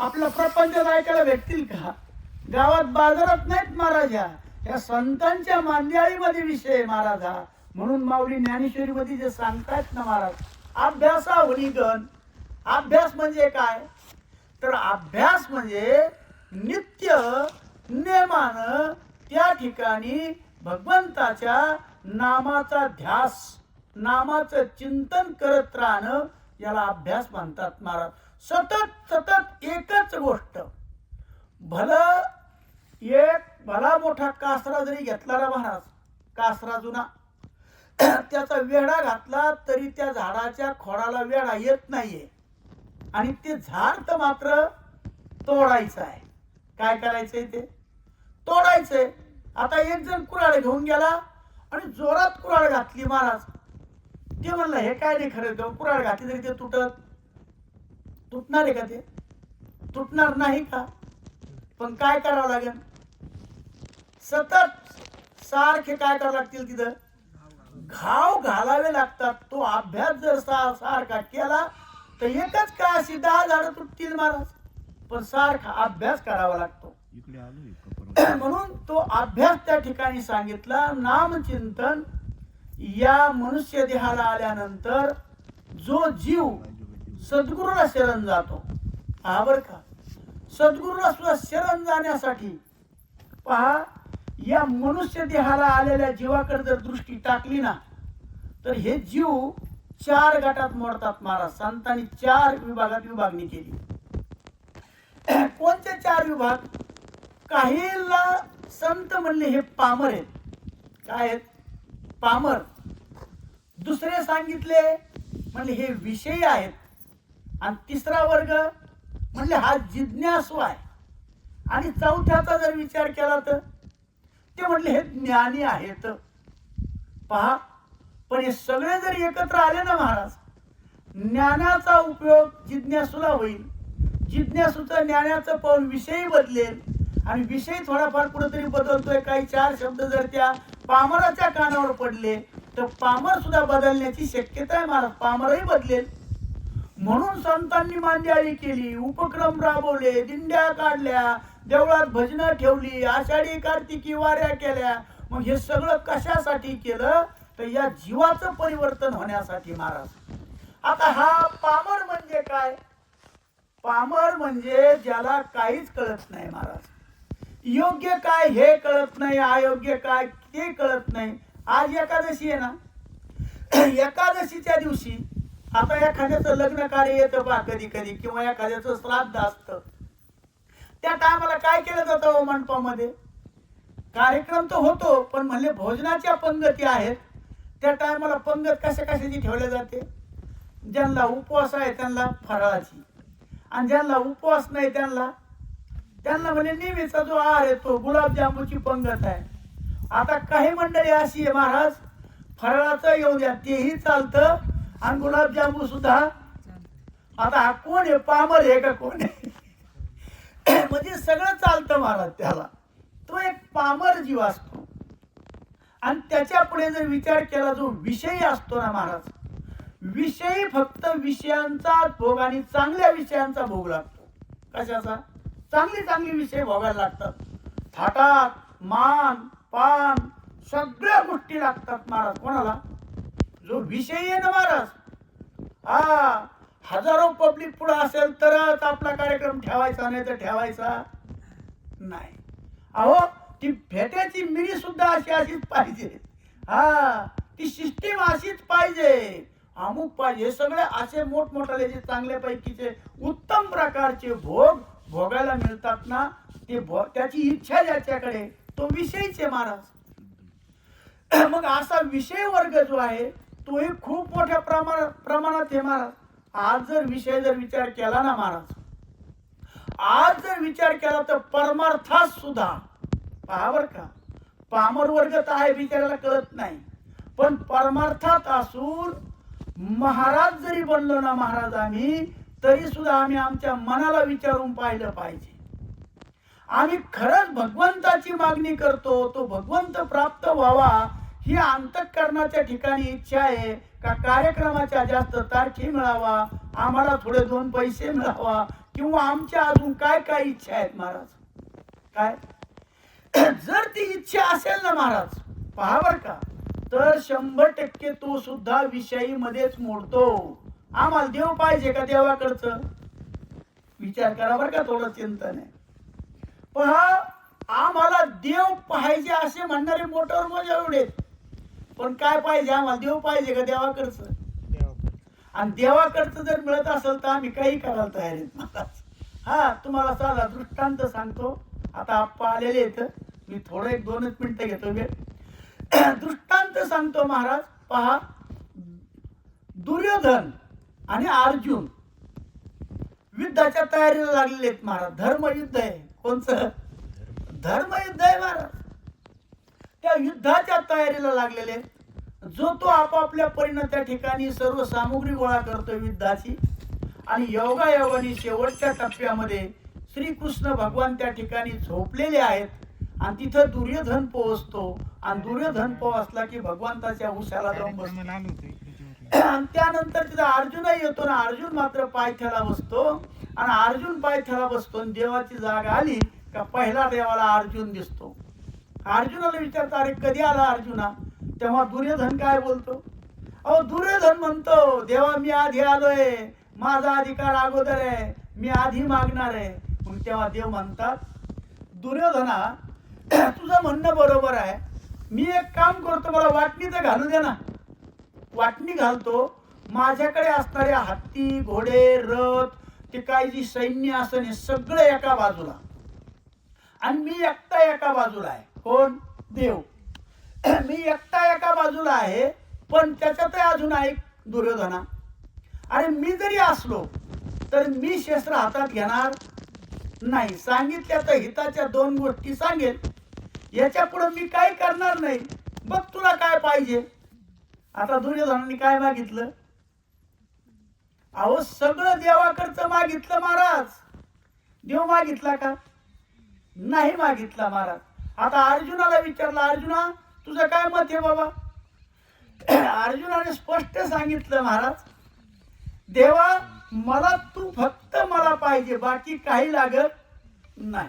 आपला प्रपंच ऐकायला भेटतील का? गावात बाजारात नाहीत महाराजा. या संतांच्या मांदियाळीमध्ये विषय आहे महाराज. हा म्हणून माऊली ज्ञानेश्वरी मध्ये जे सांगतायत ना महाराज अभ्यासा गण. अभ्यास म्हणजे काय? तर अभ्यास म्हणजे नित्य नेमानं त्या ठिकाणी भगवंताच्या नामाचा ध्यास नामाचं चिंतन करत राहणं याला अभ्यास म्हणतात महाराज. सतत सतत एकच गोष्ट. भलं एक भला मोठा कासरा जरी घेतला ना महाराज कासरा जुना त्याचा वेढा घातला तरी त्या झाडाच्या खोडाला वेढा येत नाहीये. आणि ते झाड तर मात्र तोडायचं आहे. काय करायचंय ते? तोडायचंय. आता एक जण कुऱ्हाड घेऊन गेला आणि जोरात कुऱ्हाड घातली महाराज. ते म्हणलं हे काय नाही खरं का घातली तरी ते तुटत. तुटणार आहे का ते? तुटणार नाही का? पण काय करावं लागेल? सतत सारखे काय करावं लागतील तिथं? घाव घालावे लागतात. तो अभ्यास जर सारखा केला तर एकच काय अशी दहा झाडं तुटतील महाराज? पण सारखा अभ्यास करावा लागतो. का? म्हणून तो अभ्यास त्या ठिकाणी सांगितला. नामचिंतन या मनुष्य देहाला आल्यानंतर जो जीव सद्गुरूला शरण जातो. हा बर का? सद्गुरूला सुद्धा शरण जाण्यासाठी पहा या मनुष्य देहाला आलेल्या जीवाकडे जर दृष्टी टाकली ना तर हे जीव चार गटात मोडतात महाराज. संतांनी चार विभागात विभागणी केली. कोणते चार विभाग? काहीला संत म्हणले हे पामर आहेत. काय आहेत? पामर. दुसरे सांगितले म्हणले हे विषयी आहेत. आणि तिसरा वर्ग म्हणजे हा जिज्ञासू आहे आणि चौथ्याचा जर विचार केला तर ते म्हटले हे ज्ञानी आहेत. पहा पण हे सगळे जर एकत्र आले ना महाराज ज्ञानाचा उपयोग जिज्ञासूला होईल. जिज्ञासूचं ज्ञानाचं पाऊल विषयी बदलेल. आणि विषय थोडाफार कुठेतरी बदलतोय. काही चार शब्द जर त्या पामराच्या कानावर पडले तर पामर सुद्धा बदलण्याची शक्यता आहे महाराज. पामरही बदलेल. म्हणून संतांनी मांजाळी केली उपक्रम राबवले दिंड्या काढल्या देवळात भजनं ठेवली आषाढी कार्तिकी वाऱ्या केल्या. मग हे सगळं कशासाठी केलं? तर या जीवाचं परिवर्तन होण्यासाठी महाराज. आता हा पामर म्हणजे काय? पामर म्हणजे ज्याला काहीच कळत नाही महाराज. योग्य काय हे कळत नाही अयोग्य काय ते कळत नाही. आज एकादशी आहे ना? एकादशीच्या दिवशी आता एखाद्याचं लग्न कार्य येतं बा कधी कधी किंवा एखाद्याचं श्राद्ध असतं. त्या टायमाला काय केलं जातं हो मंडपामध्ये? कार्यक्रम तर होतो पण म्हणजे भोजनाच्या पंगती आहेत. त्या टायमाला पंगत कशा कशाची ठेवल्या जाते? ज्यांना उपवास आहे त्यांना फराळाची. आणि ज्यांना उपवास नाही त्यांना त्यांना म्हणजे नेहमीचा जो आहार आहे तो गुलाबजामुनची पंगत आहे. आता काही मंडळी अशी आहे महाराज फराळाचं येऊ द्या तेही चालतं आणि गुलाबजामून सुद्धा. आता हा कोण आहे? पामर आहे का कोण आहे? म्हणजे सगळं चालतं महाराज त्याला. तो एक पामर जीव असतो. आणि त्याच्या पुढे जर विचार केला जो विषयी असतो ना महाराज विषयी फक्त विषयांचा भोग आणि चांगल्या विषयांचा भोग लागतो. कशाचा? चांगली चांगली विषय भोगायला लागतात. थाटात मान पान सगळ्या गोष्टी लागतात महाराज. कोणाला? जो विषय आहे ना महाराज हा हजारो पब्लिक पुढे असेल तरच आपला कार्यक्रम ठेवायचा नाही तर ठेवायचा नाही. अहो ती फेट्याची मिरी सुद्धा अशी अशीच पाहिजे. हा ती सिस्टीम अशीच पाहिजे. अमुक पाहिजे. सगळे असे मोठमोठाले जे चांगल्या पैकीचे उत्तम प्रकारचे भोग भोगायला मिळतात ना ते भो त्याची इच्छा ज्याच्याकडे तो विषयीच आहे महाराज. मग असा विषय वर्ग जो आहे तोही खूप मोठ्या प्रमाणात प्रमाणात आहे महाराज. आज जर विषय जर विचार केला ना महाराज आज जर विचार केला तर परमार्थात सुद्धा पहावर का पामर वर्ग तर आहे विचारायला कळत नाही पण परमार्थात असून महाराज जरी बनलो ना महाराज आम्ही तरी सुद्धा आम्ही आमच्या मनाला विचारून पाहिलं पाहिजे. आम्ही खरंच भगवंताची मागणी करतो तो भगवंत प्राप्त व्हावा ही अंतकरणाच्या ठिकाणी इच्छा आहे का कार्यक्रमाच्या जास्त तारखे मिळावा? आम्हाला थोडे दोन पैसे मिळावा. किंवा आमच्या अजून काय काय इच्छा आहेत महाराज? काय? जर ती इच्छा असेल ना महाराज पहा बर का. तर शंभर टक्के तो सुद्धा विषयी मध्येच मोडतो. आम्हाला देव पाहिजे का देवाकडचं? विचार करा बर का थोडं चिंतन आहे. पहा आम्हाला देव पाहिजे असे म्हणणारे मोठ्यावर मजा एवढे पण काय पाहिजे? आम्हाला देव पाहिजे का देवाकडचं? आणि देवाकडचं जर मिळत असेल तर आम्ही काही करायला तयार आहेत. महाराज हा तुम्हाला साधा दृष्टांत सांगतो. आता आप्पा आलेले आहेत. मी थोडं एक दोनच मिनिटं घेतो वेळ. दृष्टांत सांगतो महाराज. पहा दुर्योधन आणि अर्जुन युद्धाच्या तयारीला लागलेले आहेत महाराज. धर्मयुद्ध आहे. कोणचं? धर्मयुद्ध आहे महाराज. त्या युद्धाच्या तयारीला लागलेले. जो तो आपापल्या परीनं त्या ठिकाणी सर्व सामुग्री गोळा करतो युद्धाची आणि योगायोगाने शेवटच्या टप्प्यामध्ये श्रीकृष्ण भगवान त्या ठिकाणी झोपलेले आहेत आणि तिथं दुर्योधन पोहोचतो. आणि दुर्योधन पोहोचला की भगवंताच्या उशाला जाऊन बसतो. आणि त्यानंतर तिथं अर्जुनही येतो ना अर्जुन मात्र पायथ्याला बसतो. आणि अर्जुन पायथ्याला बसतो आणि देवाची जागा आली का पहिला देवाला अर्जुन दिसतो. अर्जुनाला विचारता अरे कधी आला अर्जुना? तेव्हा दुर्योधन काय बोलतो? अहो दुर्योधन म्हणतो देवा मी आधी आलोय. माझा अधिकार अगोदर आहे. मी आधी मागणार आहे. मग तेव्हा देव म्हणतात दुर्योधना तुझं म्हणणं बरोबर आहे. मी एक काम करतो मला वाटणी तर घालू दे ना. वाटणी घालतो. माझ्याकडे असणाऱ्या हत्ती घोडे रथ ते काही जी सैन्य असं हे सगळं एका बाजूला. आणि मी एकटा एका बाजूला आहे. कोण? देव. मी एकटा एका बाजूला आहे पण त्याच्यातही अजून आहे दुर्योधना. आणि मी जरी असलो तर मी शस्त्र हातात घेणार नाही. सांगितल्या तर हिताच्या दोन गोष्टी सांगेल याच्यापुढे मी काय करणार नाही. बघ तुला काय पाहिजे. आता दुर्योधनाने काय मागितलं? अहो सगळं देवाकडचं मागितलं महाराज. देव मागितला का? नाही मागितला महाराज. आता अर्जुनाला विचारलं अर्जुना तुझं काय मत आहे बाबा? अर्जुनाने स्पष्ट सांगितलं महाराज देवा मला तू फक्त मला पाहिजे बाकी काही लागत नाही.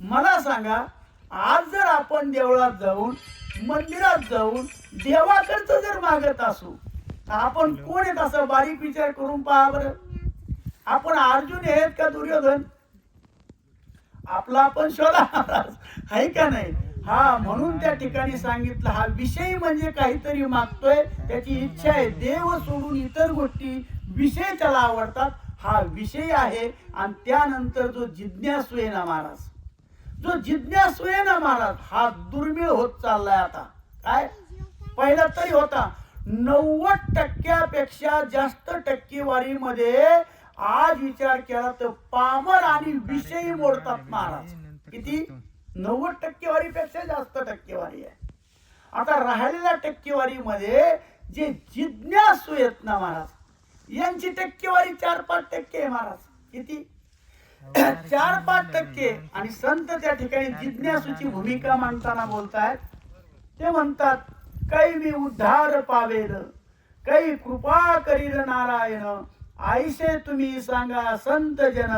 मला सांगा आज जर आपण देवळात जाऊन मंदिरात जाऊन देवाकडचं जर मागत असू तर आपण कोण आहेत? असं बारीक विचार करून पहा बरं. आपण अर्जुन आहेत का दुर्योधन? आपला आपण शोधा. महाराज आहे का नाही? हा म्हणून त्या ठिकाणी सांगितलं हा विषय म्हणजे काहीतरी मागतोय त्याची इच्छा आहे. देव सोडून इतर गोष्टी विषय त्याला आवडतात. हा विषय आहे आणि त्यानंतर जो जिज्ञासू आहे ना महाराज जो जिज्ञासू आहे ना महाराज हा दुर्मिळ होत चाललाय आता. काय? पहिला तरी होता. नव्वद टक्क्यापेक्षा जास्त टक्केवारीमध्ये आज विचार केला तर पामर आणि विषयी मोडतात महाराज. किती? नव्वद टक्केवारीपेक्षा जास्त टक्केवारी आहे. आता राहिलेल्या टक्केवारीमध्ये जे जिज्ञासू आहेत ना महाराज यांची टक्केवारी चार पाच टक्के आहे महाराज. किती? चार पाच टक्के आणि संत त्या ठिकाणी जिज्ञासूची भूमिका मांडताना बोलतायत. ते म्हणतात काही मी उद्धार पावेल काही कृपा करील नारायण आईसे तुम्ही सांगा संत जन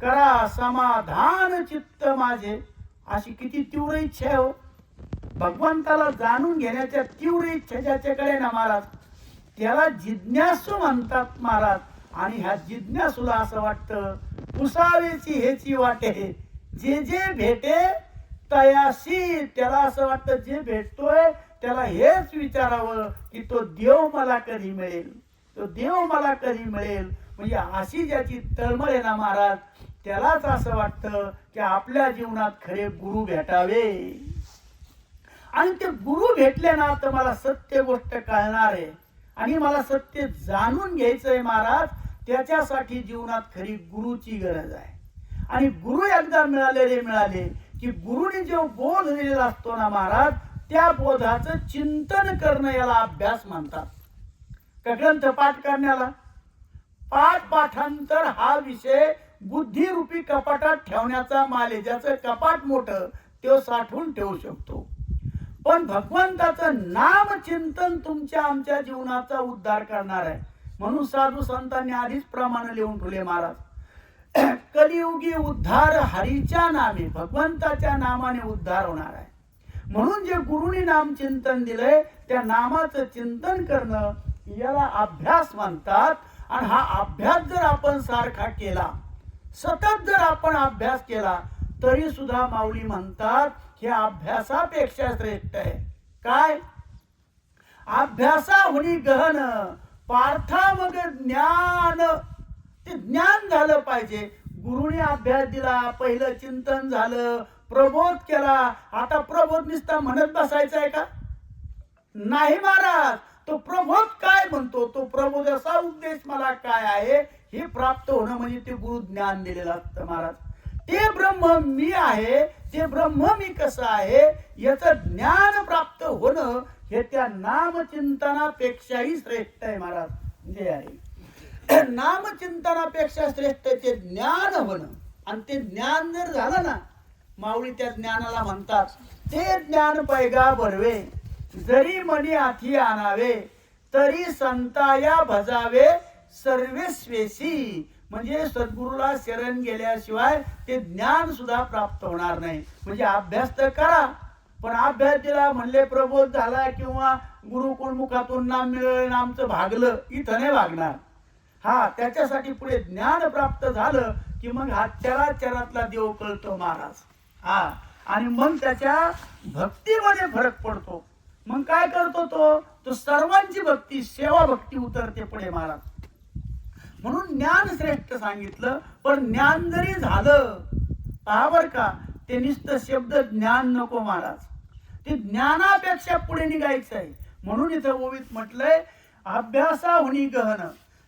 करा समाधान चित्त माझे. अशी किती तीव्र इच्छा आहे हो. भगवंताला जाणून घेण्याच्या तीव्र इच्छा ज्याच्याकडे ना महाराज त्याला जिज्ञासू म्हणतात महाराज. आणि ह्या जिज्ञासूला असं वाटतं पुसावेची हेची वाटे. जे जे भेटे तयाशी त्याला असं वाटतं जे भेटतोय त्याला हेच विचारावं की तो देव मला कधी मिळेल. तो देव मला कधी मिळेल? म्हणजे अशी ज्याची तळमळ आहे ना महाराज त्यालाच असं वाटतं की आपल्या जीवनात खरे गुरु भेटावे. आणि ते गुरु भेटले ना तर मला सत्य गोष्ट कळणार आहे. आणि मला सत्य जाणून घ्यायचंय महाराज त्याच्यासाठी जीवनात खरी गुरुची गरज आहे. आणि गुरु एकदा मिळाले रे मिळाले की गुरुने जो बोध दिलेला असतो ना महाराज त्या बोधाचं चिंतन करणं याला अभ्यास म्हणतात. ग्रंथ पाठ करण्याला? पाठ पाठांतर हा विषय बुद्धिरूपी कपाटात ठेवण्याचा माले ज्याचं कपाट मोठं तो साठवून ठेवू शकतो. पण भगवंताचं नाम चिंतन तुमच्या आमच्या जीवनाचा उद्धार करणार आहे. म्हणून साधू संतांनी आधीच प्रमाण लिहून ठेवले महाराज. कलियुगी उद्धार हरीच्या नामे भगवंताच्या नामाने उद्धार होणार आहे. म्हणून जे गुरुनी नाम चिंतन दिलंय त्या नामाचं चिंतन करणं याला अभ्यास म्हणतात. आणि हा अभ्यास जर आपण सारखा केला सतत जर आपण अभ्यास केला तरी सुद्धा माऊली म्हणतात हे अभ्यासापेक्षा श्रेष्ठ आहे. काय? अभ्यासाहुनी गहन पार्था मग ज्ञान. ते ज्ञान झालं पाहिजे. गुरुने अभ्यास दिला पहिलं चिंतन झालं प्रबोध केला. आता प्रबोध निसता म्हणत बसायचा आहे का? नाही महाराज. तो प्रबोध काय म्हणतो? तो प्रबोध उद्देश मला काय आहे? हे प्राप्त होणं म्हणजे ते गुरु ज्ञान दिलेलं असतं महाराज. ते ब्रह्म मी आहे ते ब्रह्म मी कसं आहे? याचं ज्ञान प्राप्त होणं हे त्या नामचिंतनापेक्षाही श्रेष्ठ आहे महाराज. जे आहे नामचिंतनापेक्षा श्रेष्ठ ते ज्ञान होणं. आणि ते ज्ञान जर झालं ना माऊली त्या ज्ञानाला म्हणतात ते ज्ञान पैगा भरवे. जरी मनी आठी आणावे तरी संताया भजावे सर्वेस्वेसी म्हणजे सद्गुरूला शरण गेल्याशिवाय ते ज्ञान सुद्धा प्राप्त होणार नाही. म्हणजे अभ्यास तर करा पण अभ्यास दिला म्हणले प्रबोध झाला किंवा गुरुकुलमुखातून नाम मिळेल आमचं भागलं इथं नाही भागणार. हा त्याच्यासाठी पुढे ज्ञान प्राप्त झालं की मग हा चराचरातला देव कळतो महाराज. हा आणि मग त्याच्या भक्तीमध्ये फरक पडतो. मग काय करतो तो? तो सर्वांची भक्ती सेवा भक्ती उतरते पुढे महाराज. म्हणून ज्ञान श्रेष्ठ सांगितलं पण ज्ञान जरी झालं पहा बर का ते नुसतं शब्द ज्ञान नको महाराज. ते ज्ञानापेक्षा पुढे निघायचं आहे. म्हणून इथं ओवीत म्हटलंय अभ्यासा होणी गहन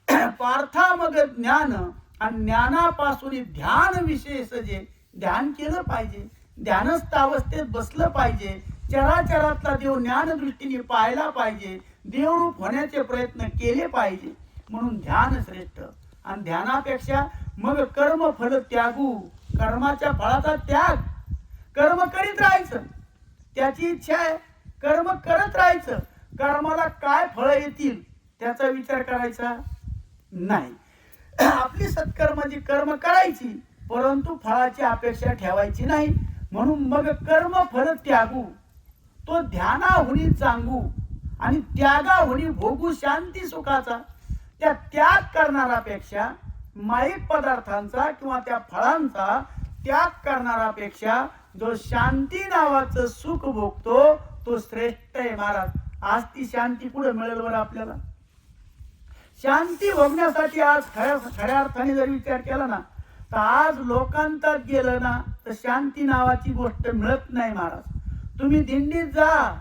पार्था मग ज्ञान आणि ज्ञानापासून ध्यान विशेष जे ध्यान केलं पाहिजे. ध्यानस्थ अवस्थेत बसलं पाहिजे. चराचरातला देव ज्ञानदृष्टीने पाहायला पाहिजे देवरूप होण्याचे प्रयत्न केले पाहिजे म्हणून ध्यान श्रेष्ठ. आणि ध्यानापेक्षा मग कर्म फल त्यागू कर्माच्या फळाचा त्याग. कर्म करीत राहायचं. त्याची इच्छा आहे कर्म करत राहायचं. कर्माला काय फळ येतील त्याचा विचार करायचा नाही. आपली सत्कर्माची कर्म करायची परंतु फळाची अपेक्षा ठेवायची नाही. म्हणून मग कर्म फल त्यागू. तो ध्याना होणी चांगू आणि त्यागाहुनी भोगू शांती सुखाचा त्या त्याग करणारापेक्षा माईक पदार्थांचा किंवा त्या फळांचा त्याग करणारापेक्षा जो शांती नावाचं सुख भोगतो तो श्रेष्ठ आहे महाराज. आज ती शांती पुढे मिळेल बरं आपल्याला? शांती भोगण्यासाठी आज खऱ्या खऱ्या अर्थाने जर विचार केला ना तर आज लोकांतात गेलं ना तर शांती नावाची गोष्ट मिळत नाही महाराज. तुम्ही दिंडीत जा.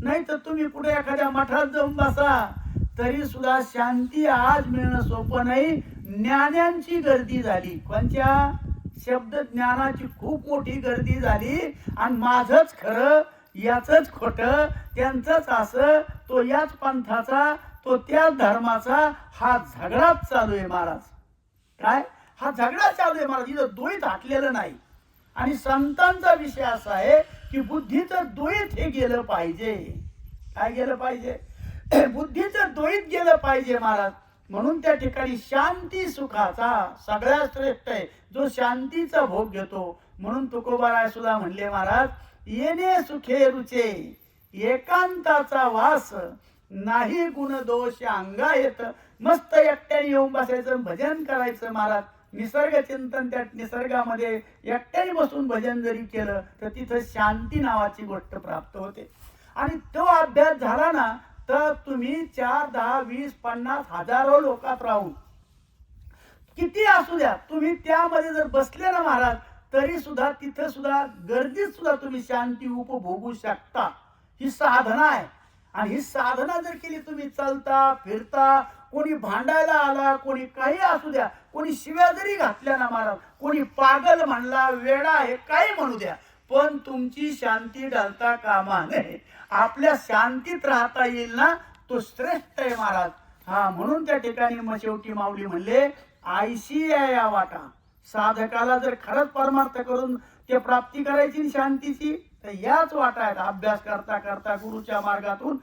नाही तर तुम्ही कुठे एखाद्या मठात जाऊन बसा. तरी सुद्धा शांती आज मिळणं सोपं नाही. ज्ञानांची गर्दी झाली. कोणत्या शब्द ज्ञानाची खूप मोठी गर्दी झाली. आणि माझच खरं याचंच खोट त्यांचंच असं तो याच पंथाचा तो त्याच धर्माचा हा झगडाच चालू आहे महाराज. काय? हा झगडा चालू आहे महाराज. इथं द्वैत हाटलेलं नाही. आणि संतांचा विषय असा आहे की बुद्धीचं दोयीत हे गेलं पाहिजे. काय गेलं पाहिजे? बुद्धीचं द्वैत गेलं पाहिजे महाराज. म्हणून त्या ठिकाणी शांती सुखाचा सगळ्यात श्रेष्ठ आहे. जो शांतीचा भोग घेतो. म्हणून तुकोबाराय सुद्धा म्हणले महाराज येणे सुखे रुचे. एकांताचा वास. नाही गुण दोष अंगा येत. मस्त एकट्याने येऊन बसायचं भजन करायचं महाराज. निसर्ग चिंतन त्या निसर्गामध्ये एकट्याने बसून भजन जरी केलं तर तिथं शांती नावाची गोष्ट प्राप्त होते. आणि तो अभ्यास झाला ना तर तुम्ही चार दहा वीस पन्नास हजारो लोकात राहून किती असू द्या तुम्ही त्यामध्ये जर बसले ना महाराज तरी सुद्धा तिथं सुद्धा गर्दीत सुद्धा तुम्ही शांती उपभोगू शकता. ही साधना आहे. आणि ही साधना जर केली तुम्ही चालता फिरता कोणी भांडायला आला कोणी काही असू द्या कोणी शिव्या जरी घातल्या ना महाराज कोणी पागल म्हणला वेडा आहे काही म्हणू द्या पण तुमची शांती ढालता कामा नये. आपल्या शांतीत राहता येईल ना तो श्रेष्ठ आहे महाराज. हा म्हणून त्या ठिकाणी मग शेवटी माऊली म्हणले आयशी आहे या वाटा. साधकाला जर खरंच परमार्थ करून ते प्राप्ती करायची शांतीची तर याच वाटा आहेत. अभ्यास करता करता गुरुच्या मार्गातून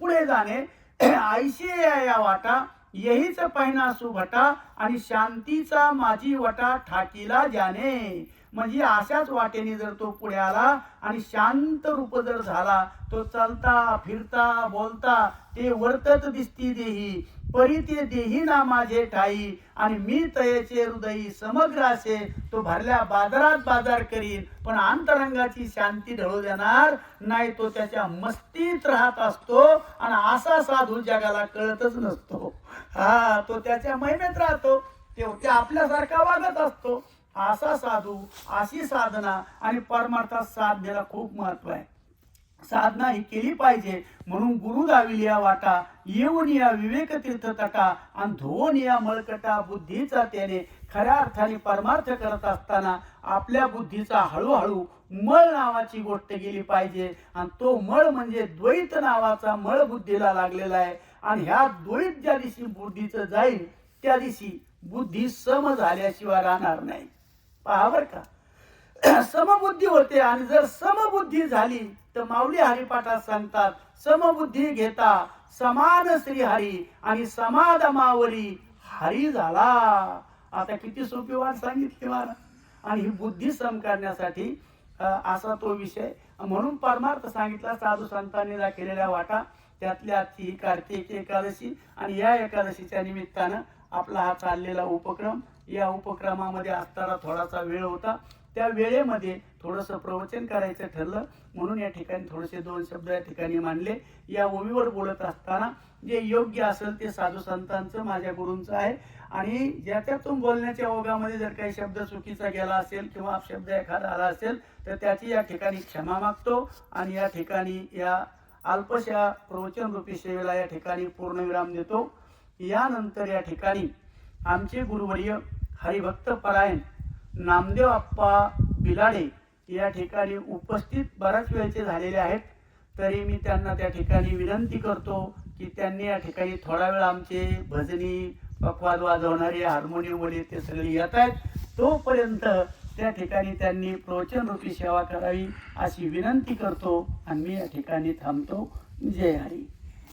पुढे जाणे. आयशी या वाटा. यहीच पहिना सुभटा आणि शांतीचा माझी वटा ठाकीला जाणे म्हणजे अशाच वाटेने जर तो पुढे आला आणि शांत रूप जर झाला तो चालता फिरता बोलता ते वर्तत दिसती देही. परी ते देही ना माझे ठाई आणि मी तयचे हृदयी समग्र असे तो भरल्या बाजारात बाजार करीन. पण अंतरंगाची शांती ढळू देणार नाही तो त्याच्या मस्तीत राहत असतो आणि असा साधू जगाला कळतच नसतो. हा तो त्याच्या महिमेत राहतो. तेवढ्या आपल्यासारखा वागत असतो. असा साधू अशी साधना आणि परमार्थात साधनेला खूप महत्त्व आहे. साधना ही केली पाहिजे म्हणून गुरु दाविली या वाटा येऊन या विवेक तीर्थ तटा आणि धुवून या मळकटा बुद्धीचा त्याने खऱ्या अर्थाने परमार्थ करत असताना आपल्या बुद्धीचा हळूहळू मळ नावाची गोष्ट गेली पाहिजे. आणि तो मळ म्हणजे द्वैत नावाचा मळ बुद्धीला लागलेला आहे. आणि ह्या द्वैत ज्या दिवशी बुद्धीचं जाईल त्या दिवशी बुद्धी सम झाल्याशिवाय राहणार नाही. पहा बर का. समबुद्धी होते आणि जर समबुद्धी झाली तर माऊली हरिपाठात सांगतात समबुद्धी घेता समान श्रीहरी आणि समाधमावरी हरी झाला. आता किती सोपी वाट सांगितली मला. आणि ही बुद्धी सम करण्यासाठी असा तो विषय. म्हणून परमार्थ सांगितला साधू संतांनी केलेल्या वाटा. त्यातल्या ती कार्तिक एकादशी आणि या एकादशीच्या निमित्तानं आपला हा चाललेला उपक्रम या उपक्रमामध्ये असताना थोडासा वेळ होता. त्या वेळेमध्ये थोडंसं प्रवचन करायचं ठरलं. म्हणून या ठिकाणी थोडेसे दोन शब्द या ठिकाणी मांडले. या ओवीवर बोलत असताना जे योग्य असेल ते साधू संतांचं माझ्या गुरूंचं आहे. आणि ज्याच्यातून बोलण्याच्या ओघामध्ये जर काही शब्द चुकीचा गेला असेल किंवा शब्द एखादा आला असेल तर त्याची या ठिकाणी क्षमा मागतो. आणि या ठिकाणी या अल्पशा प्रवचन रूपी सेवेला या ठिकाणी पूर्णविराम देतो. यानंतर या ठिकाणी आमचे गुरुवर्य हरिभक्त परायण नामदेव आप्पा बिलाडे या ठिकाणी उपस्थित बऱ्याच वेळचे झालेले आहेत. तरी मी त्यांना त्या ठिकाणी विनंती करतो की त्यांनी या ठिकाणी थोडा वेळ आमचे भजनी पखवाद वाजवणारे हार्मोनियमवाले ते सगळे येत आहेत. तोपर्यंत त्या ठिकाणी त्यांनी प्रवचन रूपी सेवा करावी अशी विनंती करतो आणि मी या ठिकाणी थांबतो. जय हरी.